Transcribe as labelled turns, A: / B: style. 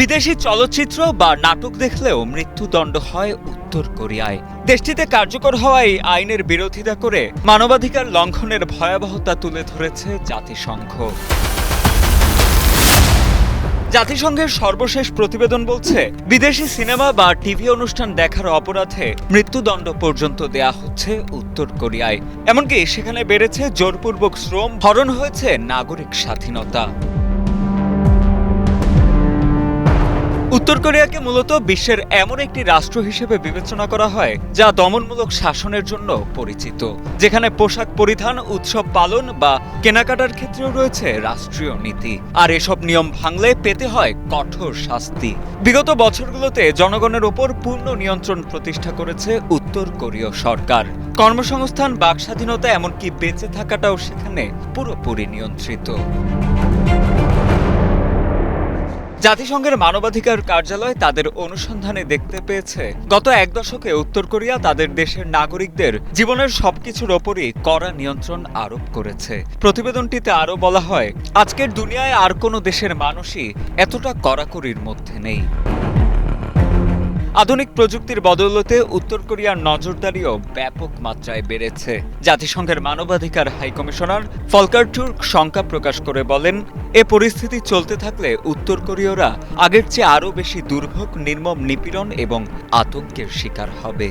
A: বিদেশি চলচ্চিত্র বা নাটক দেখলেও মৃত্যুদণ্ড হয় উত্তর কোরিয়ায়। দেশটিতে কার্যকর হওয়া এই আইনের বিরোধিতা করে মানবাধিকার লঙ্ঘনের ভয়াবহতা তুলে ধরেছে জাতিসংঘ। জাতিসংঘের সর্বশেষ প্রতিবেদন বলছে, বিদেশি সিনেমা বা টিভি অনুষ্ঠান দেখার অপরাধে মৃত্যুদণ্ড পর্যন্ত দেয়া হচ্ছে উত্তর কোরিয়ায়। এমনকি সেখানে বেড়েছে জোরপূর্বক শ্রম, হরণ হয়েছে নাগরিক স্বাধীনতা। উত্তর কোরিয়াকে মূলত বিশ্বের এমন একটি রাষ্ট্র হিসেবে বিবেচনা করা হয়, যা দমনমূলক শাসনের জন্য পরিচিত, যেখানে পোশাক পরিধান, উৎসব পালন বা কেনাকাটার ক্ষেত্রেও রয়েছে রাষ্ট্রীয় নীতি। আর এসব নিয়ম ভাঙলে পেতে হয় কঠোর শাস্তি। বিগত বছরগুলোতে জনগণের ওপর পূর্ণ নিয়ন্ত্রণ প্রতিষ্ঠা করেছে উত্তর কোরীয় সরকার। কর্মসংস্থান বাক স্বাধীনতা এমনকি বেঁচে থাকাটাও সেখানে পুরোপুরি নিয়ন্ত্রিত। জাতিসংঘের মানবাধিকার কার্যালয় তাদের অনুসন্ধানে দেখতে পেয়েছে, গত এক দশকে উত্তর কোরিয়া তাদের দেশের নাগরিকদের জীবনের সবকিছুর ওপরই কড়া নিয়ন্ত্রণ আরোপ করেছে। প্রতিবেদনটিতে আরও বলা হয়, আজকের দুনিয়ায় আর কোনো দেশের মানুষই এতটা কড়াকড়ির মধ্যে নেই। আধুনিক প্রযুক্তির বদৌলতে উত্তর কোরিয়ার নজরদারিও ব্যাপক মাত্রায় বেড়েছে। জাতিসংঘের মানবাধিকার হাইকমিশনার ফলকার টুর্ক শঙ্কা প্রকাশ করে বলেন, এ পরিস্থিতি চলতে থাকলে উত্তর কোরীয়রা আগের চেয়ে আরও বেশি দুর্ভোগ, নির্মম নিপীড়ন এবং আতঙ্কের শিকার হবে।